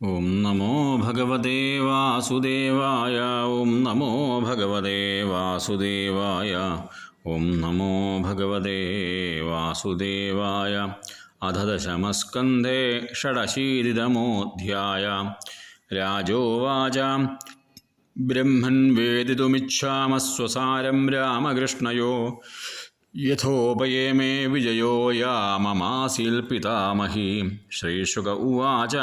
ഓം നമോ ഭഗവതേ വാസുദേവായ ഓം നമോ ഭഗവതേ വാസുദേവായ ഓം നമോ ഭഗവതേ വാസുദേവായ അധ ദശമസ്കന്ധേ ഷഡശീതിതമോऽധ്യായ രാജോവാച ബ്രഹ്മൻ വേദിതുമിച്ഛാമസ്വസാരം രാമകൃഷ്ണയോ യഥോപയേമേ വിജയോ യാമമാസിൽ പിതാമഹി ശ്രീശുക ഉവാച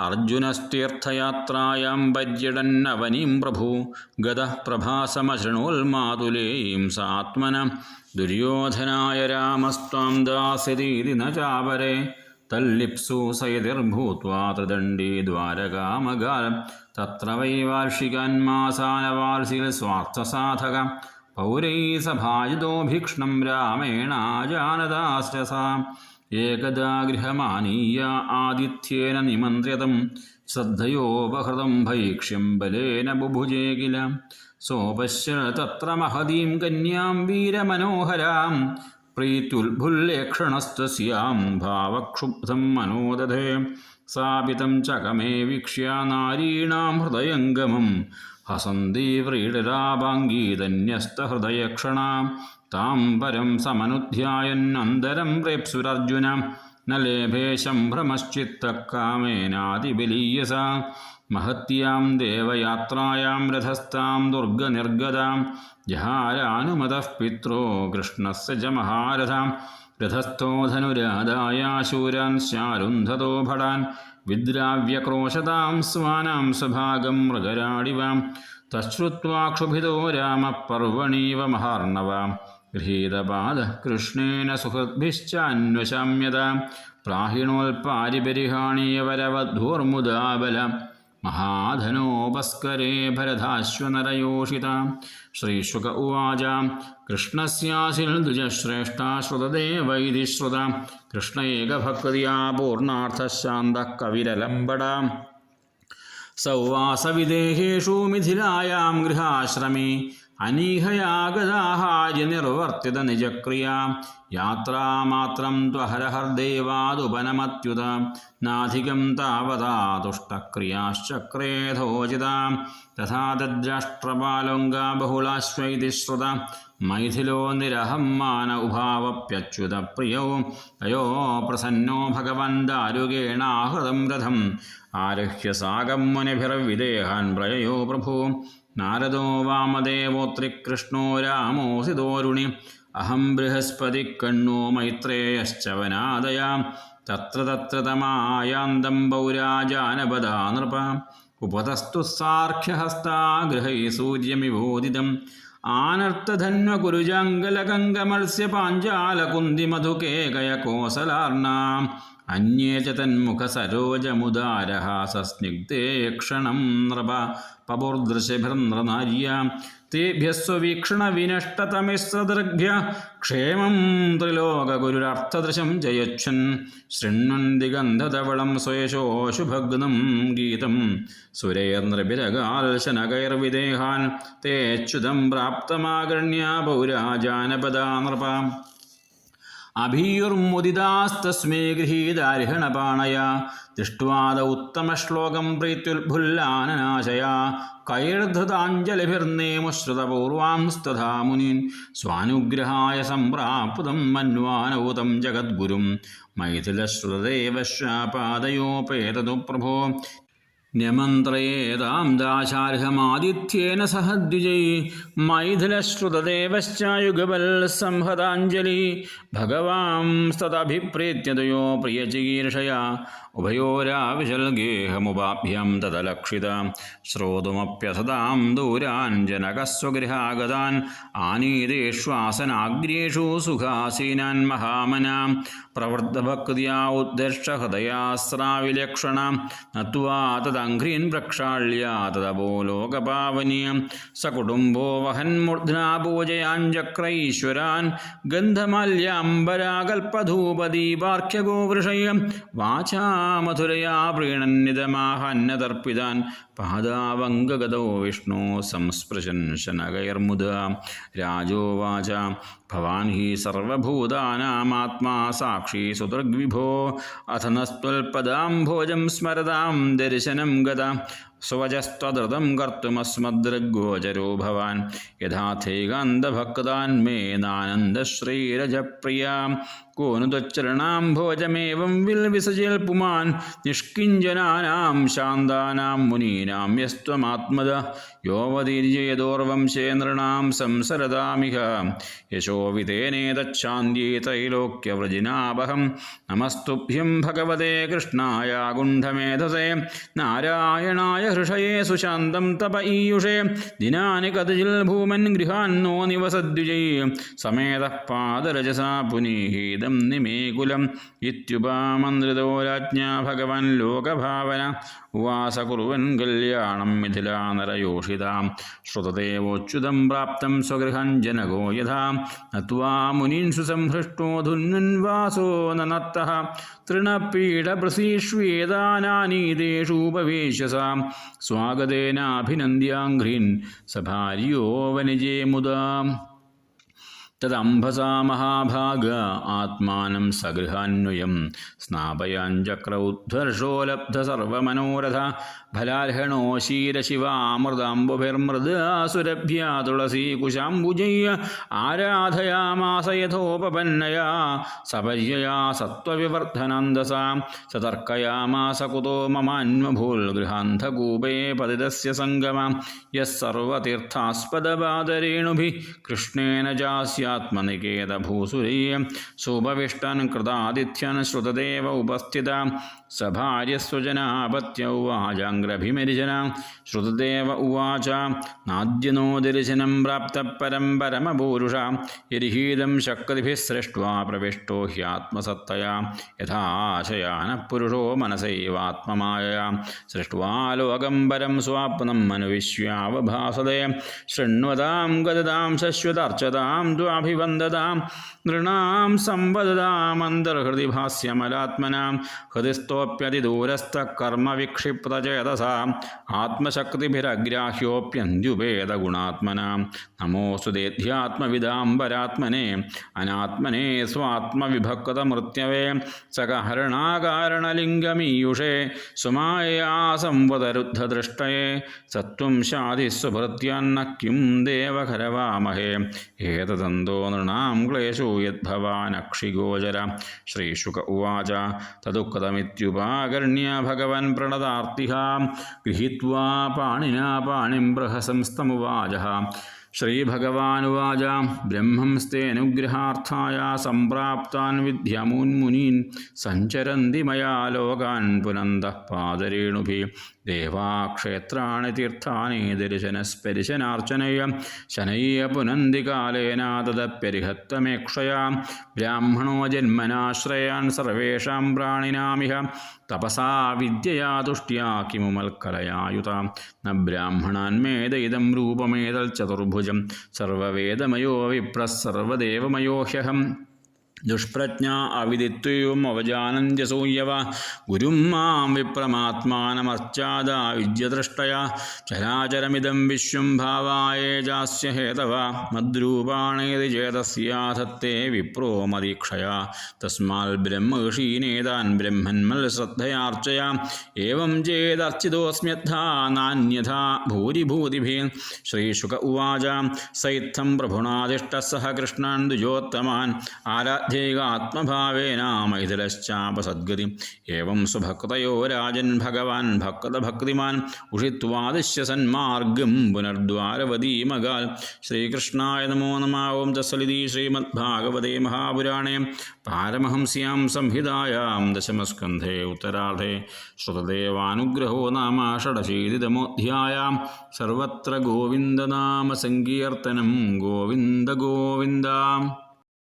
അർജുനസ്തീർത്ഥയാത്രായാം പര്യടന്നവനീം പ്രഭു ഗതഃ പ്രഭാസമശൃണോന്മാതുലേയീം സാത്മന ദുര്യോധനായ രാമസ്ത്വാം ദാസ്യതീതി ന ചാപരെ തല്ലിപ്സു സയതിർഭൂത്വാ ത്രിദണ്ഡീ ദ്വാരകാമകാൽ തത്ര വൈ വാർഷികാന്മാസാനവാർഷിൽ സ്വാർത്ഥസാധക പൗരൈ സഭാജിതോ ഭീക്ഷ്ണം രാമേണാജാനദാശ്ചസ ഏകദാ ഗൃഹമാനീയ ആതിഥ്യേന നിമന്ത്രിതം ശ്രദ്ധയോപഹൃതം ഭൈക്ഷ്യം ബലേന ബുഭുജേ കില സോപശ്യ തത്ര മഹതീം കന്യാം വീരമനോഹരാം പ്രീത്യുൽഭുല്ലേക്ഷണസ്തസ്യാം ഭാവക്ഷുബ്ധം മനോദധേ സാപിതം ചകമേ വീക്ഷ്യ നാരീണാം ഹൃദയംഗമം വ്രീഡിരാഭാംഗീതന്യസ്തഹൃദയക്ഷണാം. താം പരം സമനുധ്യായന്നന്തരം പ്രേപ്സുരർജുന ന ലേഭേ ശംഭ്രമശ്ചിത്തക്കാമേനാതിബലീയസ മഹത്യാം ദേവയാത്രായാം രഥസ്ഥാം ദുർഗനിർഗതാം. ജഹാരാനുമതഃ പിത്രോ കൃഷ്ണസ്യ ച മഹാരഥാം. രഥസ്ഥോ ധനുരാദായ ശൂരാൻ സ്യാരുന്ധതോ ഭടാൻ. വിദ്രാവ്യക്രോശതാം സ്വാനാം സ്വഭാഗം മൃഗരാടിവാം. തശ്രുത്വാക്ഷുഭിതോ രാമപർവണീവ മഹാർണവാം. ഗൃഹീതപാദ കൃഷ്ണേന സുഹൃദ്ഭിശ്ചാന്വശാമ്യത. പ്രാഹിണോൽപാരിപരിഹാണീയവരവധൂർമുദാബല. महाधनोपस्करे भरधाश्वनरयोषिता श्रीशुक उवाच कृष्णस्यासिलद्विजश्रेष्ठा श्रुतदेव इति श्रुता। कृष्ण एकभक्त्या पूर्णार्थशान्तः सौवासविदेहेषु मिथिलायां गृहाश्रमे ഗൃഹാശ്രമേ നിർവർത്തിത നിജക്രിയ. യാത്രാമാത്രം ത്വഹരഹർദേവാദുപനമത്യുത. നാധികം താവതാ തുഷ്ടക്രിയാശ്ചക്രേധോചിത തഥാ തദ്രാഷ്ട്രപാലോങ്കാ ബഹുളാശ്വൈതി ശ്രുത മൈഥിലോ നിരഹം മാന ഉഭാവപ്യച്യുത പ്രിയോ. തയോ പ്രസന്നോ ഭഗവൻ ദാരുകേണാഹൃതം രഥം. ആരുഹ്യ സാകം മുനിഭിർവിദേഹാൻ പ്രയയോ പ്രഭു. നാരദോ വാമദേവോത്രികൃഷ്ണോ രാമോസിതോരുണി അഹം ബൃഹസ്പതി കണ്ണോ മൈത്രേയശ്ച വനാദയാം. തത്ര തത്ര തമായാന്തം പൗരാജാനപദാ നൃപ. ഉപതസ്തു സാർഖ്യഹസ്താ ഗൃഹൈ സൂര്യമിവോദിതം ആനർത്തധന്വകുരുജാങ്കലകങ്കമത്സ്യ പാഞ്ചാലകുന്തിമധുകേകയ കോസലാർണാം അന്യേ ച തന്മുഖസരോജമുദാരഹാസസ്നിഗ്ധേ ക്ഷണം നൃപ പപുർദൃശഭിർനൃനാര്യ തേഭ്യസ്വവീക്ഷണവിനഷ്ടതമിസ്രദൃഗ്ഭ്യ ക്ഷേമം ത്രിലോകഗുരുരർത്ഥദൃശം ജയച്ഛൻ. ശൃണ്വൻ ദിഗന്ധധവളം സ്വയശോശുഭഗ്നം ഗീതം. സുരേർനൃപിരകാൽശനകൈർവിദേഹാൻ തേച്ഛുതം പ്രാപ്തമാകണ്യ പൗരാജാനപദാ നൃപ. അഭീയുർമുദിതാസ്തസ്മേ ഗൃഹീതാർഹണപാണയ ദൃഷ്ട്വാദ ഉത്തമശ്ലോകം പ്രീത്യുൽഭുല്ലാനനാശയ. കൈർധൃതാഞ്ജലിഭിർനേമുശ്രുതപൂർവാംസ്തഥാ മുനിൻ സ്വാനുഗ്രഹായ സംപ്രാപ്തം മന്വാനൗതം ജഗദ്ഗുരും. മൈഥിലശ്രുതദേവശ്വാപാദയോപേതതു പ്രഭോ. ന്യമന്ത്രയേതാം ദാശാർഹമാദിത്യേന സഹ ദ്വിജൈ മൈഥിലശ്രുതദേവശ്ചായുഗവൽ സംഹതാഞ്ജലി. ഭഗവാംസ്തദഭിപ്രീത്യതയോ പ്രിയചികീർഷയ ഉഭയോരാവിശൽഗേഹമുപാഭ്യം തതലക്ഷിത ശ്രോതുമപ്യസതാം ദൂരാൻ ജനകസ്വഗൃഹാഗതാൻ. ആനീതേഷ്വാസനാഗ്രേഷു സുഖാസീനാൻ മഹാമനാം. പ്രവൃദ്ധഭക്തിയാ ഉദ്ദർഷഹൃദയാസ്രാവിലക്ഷണ നത്വാ തദംഘ്രീൻ പ്രക്ഷാള്യ തദപോ ലോകപാവനീയം സകുടുംബോ വഹന്മൂർധ്നാ പൂജയാഞ്ചക്രൈശ്വരാൻ ഗന്ധമാല്യാംബരാകൽപധൂപദീപാർഘ്യഗോവൃഷയം വാചാ മധുരയാ പ്രീണന്നിതമാഹന്നതർപ്പിതാൻ പാദാവംഗഗതോ വിഷ്ണു സംസ്പൃശൻ ശനകൈർമുദ രാജോവാച ഭവാൻ ഹി സർവഭൂതാനാമാത്മാ സാക്ഷി സുദൃഗ്വിഭോ അഥ നസ്ത്വൽപദാംഭോജം സ്മരതാം ദർശനം ഗത സ്വജസ്ത്വദൃതം കർത്തുമസ്മദൃഗ്ഗോചരോ ഭവാൻ. യഥാഥൈകാന്തഭക്താൻ മേ നാനന്ദശ്രീരജപ്രിയ കോനു ത്വച്ചരണാംഭോജമേവം വിൽവിസജൽ പുമാൻ നിഷ്കിഞ്ചനാനാം ശാന്താനാം മുനീനാം യസ്ത്വമാത്മത യോവതീര്യയതോർവംശേ നൃണാം സംസരതാമിഹ. യശോവിതേനേതച്ഛാന്ത്യേ ത്രൈലോക്യവ്രജിനാപഹം നമസ്തുഭ്യം ഭഗവതേ കൃഷ്ണായ ഗുണ്ഠമേധസേ നാരായണായ ഹൃഷയേ സുശാന്തം തപ ഈയുഷേ ദിനാനി കതിജിൽ ഭൂമൻ ഗൃഹാന്നോ നിവസദ്വിജൈ സമേത പാദരജസാ പുനീഹീതം നിമേകുലം ഇത്യുപാമന്ത്രിതോ രാജ്ഞാ ഭഗവൻ ലോകഭാവന ഉവാസ കുറുവൻ കല്യാണം മിഥിലാനരയോഷിതാം ശ്രുതദേവോച്യുതം പ്രാപ്തം സ്വഗൃഹം ജനകോ യഥാ നത്വാ മുനീൻഷു സംഹൃഷ്ടോ നനത്ത നനത്തഃ തൃണപീഠപ്രസീഷ്വേദാനാനീതേഷൂപവേശ്യസ. സ്വാഗതേനാഭിനന്ദ്യാഘ്രീൻ സഭാര്യോ വനിജേ മുദാ तदंभसा महाभाग आत्मानं सगृहान्वय स्नापयाञ्चक्रौद्धर्षो लब्धसर्वमनोरथ फलार्हणो क्षीरशिवामृदाम्बुभिर्मृदासुरभ्या तुलसीकुशाम्बुजय्य आराधयामास यथोपन्नया सपर्यया सत्त्वविवर्धनन्दसा सतर्कयामास कुतो ममान्वभूल्गृहान्धकूपे पतितस्य संगम, यः कृष्णेन चास्या चास्यात्मनिकेतभूसुरीय सुपविष्टन् कृतादिथ्यन् श्रुतदेव उपस्थिता സഭാര്യസ്വജനാപത്യൗവാചാഗ്രഭിമരിചന ശ്രുതദേവ ഉവാച നാദ്യനോ ദർശനം പ്രാപ്തപരം പരമപൂരുഷ. യരിഹീതം ശക്തിഭിः സൃഷ്ട്വാ പ്രവിഷ്ടോ ഹ്യാത്മസത്തയാ. യഥാശയാന പുരുഷോ മനസൈവാത്മമായയാ. സൃഷ്ട്വാ ലോകം പരം സ്വാപ്നം മനുവിശ്വാവഭാസതേ ശൃണ്വതാം ഗതതാം ശശ്വതർച്ചതാം ദ്വാഭിവന്ദതാം. നൃണാം സംവദതാം അന്തർഹൃതി ഭാസ്യമലാത്മനാം. ഹൃദിസ്തോ ജ്ഞാനോപ്യതിദൂരസ്ഥകർമ്മവിക്ഷിപ്തചേതസാ ആത്മശക്തിഭിരഗ്രാഹ്യോപ്യന്ത്യുപേതഗുണാത്മന നമോസ്തുദേധ്യാത്മവിദാംബരാത്മനെ അനാത്മനേ സ്വാത്മവിഭക്തമൃത്യവേ. സകഹരണാകാരണലിംഗമീയുഷേ സുമായാസംവതരുദ്ധദൃഷ്ടയെ സത്വം ശാതിസ്വഭൃത്യാന്ന കിം ദേവകരവാമഹേ ഏതദന്തോ നൃണാം ക്ലേശോ യദ്ഭവാനക്ഷിഗോചര. ശ്രീശുക ഉവാച. തദുക്തമിത്യു കൃപാകർണ്യ ഭഗവൻ പ്രണതാർത്തിഹാം ഗൃഹീത്വാ പാണിനാ പാണിം ബൃഹസംസ്തമുവാച ശ്രീഭഗവാനുവാച. ബ്രഹ്മംസ്തേനുഗ്രഹാർത്ഥായ സംപ്രാപ്താൻ വിദ്യമൂന്മുനീൻ. സഞ്ചരന്തി മയാ ലോകാൻ പുനന്ത പാദരേണുഭി. ദേവാക്ഷേത്രാണി തീർത്ഥാനി ദർശനസ്പരിശനാർച്ചനയ. ശനയ്യ പുനന്തി കാലേന തദപ്യരിഹത്തമേക്ഷയാ. ബ്രാഹ്മണോ ജന്മനാശ്രയാൻ സർവേഷാം പ്രാണിനാമിഹ. തപസാ വിദ്യയാ തുഷ്ട്യാ കിമുമൽക്കലയായുത. ന ബ്രാഹ്മണാൻ മേദയിതം രൂപമേതൽ ചതുർഭുജ ഋതുജം സർവവേദമയോ വിപ്രസർവദേവമയോ ദുഷ്പ്രജ്ഞ അവിദിത്വവും അവജാനന്ത്യസൂയവ ഗുരും മാം വിപ്രമാത്മാനമർച്ചാദ വിദ്യദൃഷ്ടയ ചരാചരമിതം വിശ്വം ഭാവായേ ജാസ്യ ഹേതവ മദ്രൂപാണേതി ചേതസ്യാധത്തെ വിപ്രോ മദീക്ഷയ തസ്മാൽ ബ്രഹ്മഋഷീനേതാൻ ബ്രഹ്മന്മൽ ശ്രദ്ധയാർച്ചയ ഏവം ചേതർച്ചിതോസ്മ്യഥാ നാന്യഥാ ഭൂരിഭൂതിഭി ശ്രീശുക ഉവാച സൈത്തം പ്രഭുണാദിഷ്ട സഹ കൃഷ്ണാൻ ദ്വിജോത്തമാൻ ആരാധ്യ ധ്യേകാത്മഭാവേന മൈഥിലശ്ചാപസദ്ഗതി. ഏവം സ്വഭക്തയോ രാജൻ ഭഗവാൻ ഭക്തഭക്തിമാൻ ഉഷിത്വാദിശ്യ സന്മാർഗം പുനർദ്വാരവതീമകാൽ ശ്രീകൃഷ്ണായ നമോ നമാവും ഓം തസ്സലിതി ശ്രീമദ്ഭാഗവതേ മഹാപുരാണേ. പാരമഹംസ്യാം സംഹിതായാം ദശമസ്കന്ധേ ഉത്തരാർദ്ധേ ശ്രുതദേവാനുഗ്രഹോ നാമ ഷഡശീതിതമോധ്യായാം സർവത്ര ഗോവിന്ദനാമ സങ്കീർത്തനം ഗോവിന്ദ ഗോവിന്ദ.